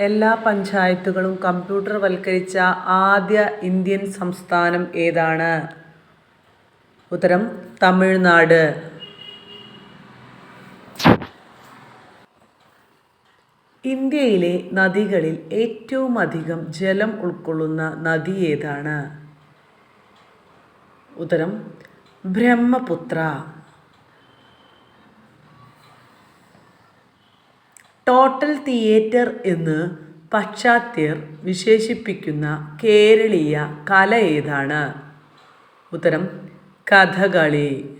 എല്ലാ പഞ്ചായത്തുകളും കമ്പ്യൂട്ടർവൽക്കരിച്ച ആദ്യ ഇന്ത്യൻ സംസ്ഥാനം ഏതാണ്? ഉത്തരം തമിഴ്നാട്. ഇന്ത്യയിലെ നദികളിൽ ഏറ്റവും അധികം ജലം ഉൾക്കൊള്ളുന്ന നദി ഏതാണ്? ഉത്തരം ബ്രഹ്മപുത്ര. ടോട്ടൽ തിയേറ്റർ എന്ന് പാശ്ചാത്യർ വിശേഷിപ്പിക്കുന്ന കേരളീയ കല ഏതാണ്? ഉത്തരം കഥകളി.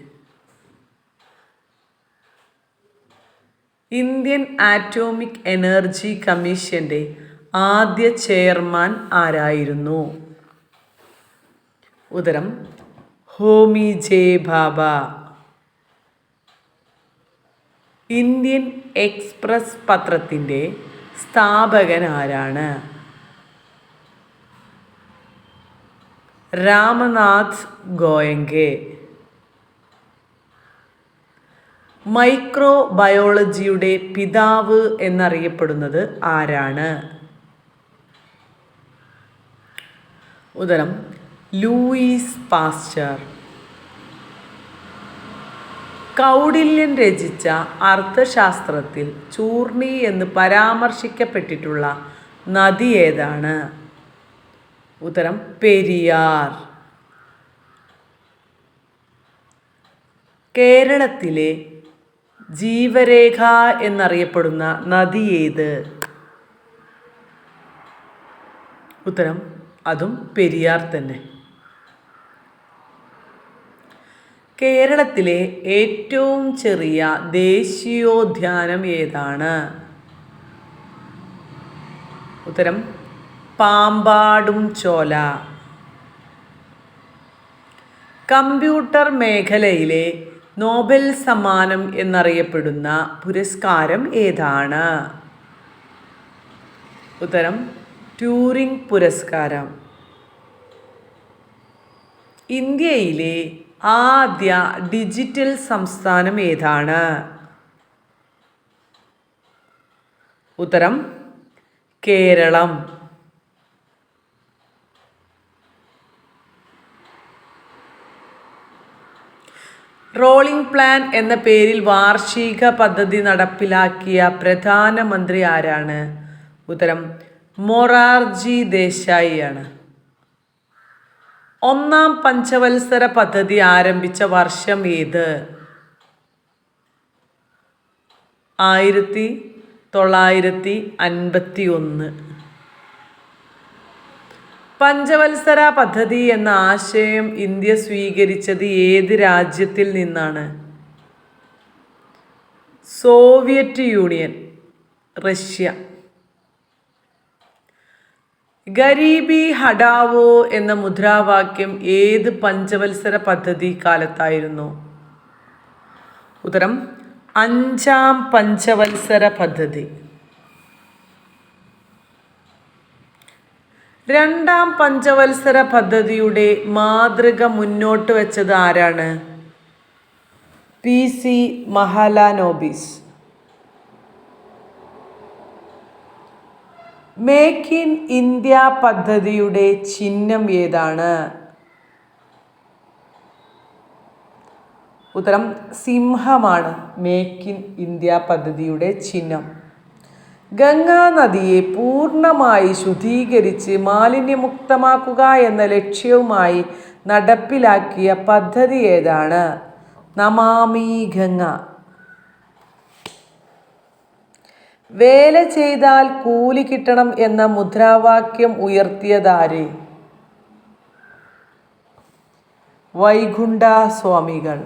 ഇന്ത്യൻ ആറ്റോമിക് എനർജി കമ്മീഷന്റെ ആദ്യ ചെയർമാൻ ആരായിരുന്നു? ഉത്തരം Homi J Bhabha. Indian Express പത്രത്തിന്റെ സ്ഥാപകൻ ആരാണ്? രാമനാഥ് ഗോയങ്കെ. മൈക്രോ ബയോളജിയുടെ പിതാവ് എന്നറിയപ്പെടുന്നത് ആരാണ്? ഉദരം ലൂയിസ് പാസ്ചർ കൗടില്യൻ രചിച്ച അർത്ഥശാസ്ത്രത്തിൽ ചൂർണി എന്ന് പരാമർശിക്കപ്പെട്ടിട്ടുള്ള നദി ഏതാണ്? ഉത്തരം പെരിയാർ. കേരളത്തിലെ ജീവരേഖ എന്നറിയപ്പെടുന്ന നദി ഏത്? ഉത്തരം അതും പെരിയാർ തന്നെ. കേരളത്തിലെ ഏറ്റവും ചെറിയ ദേശീയോദ്യാനം ഏതാണ്? ഉത്തരം പാമ്പാടും ചോല. കമ്പ്യൂട്ടർ മേഖലയിലെ നോബൽ സമ്മാനം എന്നറിയപ്പെടുന്ന പുരസ്കാരം ഏതാണ്? ഉത്തരം ട്യൂറിംഗ് പുരസ്കാരം. ഇന്ത്യയിലെ ആദ്യ ഡിജിറ്റൽ സംസ്ഥാനം ഏതാണ്? ഉത്തരം കേരളം. റോളിംഗ് പ്ലാൻ എന്ന പേരിൽ വാർഷിക പദ്ധതി നടപ്പിലാക്കിയ പ്രധാനമന്ത്രി ആരാണ്? ഉത്തരം മൊറാർജി ദേശായി ആണ് ഒന്നാം പഞ്ചവത്സര പദ്ധതി ആരംഭിച്ച വർഷം ഏത്? ആയിരത്തി തൊള്ളായിരത്തി അൻപത്തി ഒന്ന് പഞ്ചവത്സര പദ്ധതി എന്ന ആശയം ഇന്ത്യ സ്വീകരിച്ചത് ഏത് രാജ്യത്തിൽ നിന്നാണ്? Soviet Union Russia. Garibi Hatao എന്ന മുദ്രാവാക്യം ഏത് പഞ്ചവത്സര പദ്ധതി കാലത്തായിരുന്നു? ഉത്തരം അഞ്ചാം പഞ്ചവത്സര പദ്ധതി. രണ്ടാം പഞ്ചവത്സര പദ്ധതിയുടെ മാതൃക മുന്നോട്ട് വെച്ചത് ആരാണ്? P C Mahalanobis make in India പദ്ധതിയുടെ ചിഹ്നം ഏതാണ്? ഉത്തരം സിംഹമാണ് മേക്ക് ഇൻ ഇന്ത്യ പദ്ധതിയുടെ ചിഹ്നം. ഗംഗാ നദിയെ പൂർണമായി ശുദ്ധീകരിച്ച് മാലിന്യമുക്തമാക്കുക എന്ന ലക്ഷ്യവുമായി നടപ്പിലാക്കിയ പദ്ധതി ഏതാണ്? നമാമി ഗംഗ. വേല ചെയ്താൽ കൂലി കിട്ടണം എന്ന മുദ്രാവാക്യം ഉയർത്തിയതാര്? വൈകുണ്ഠ സ്വാമികൾ.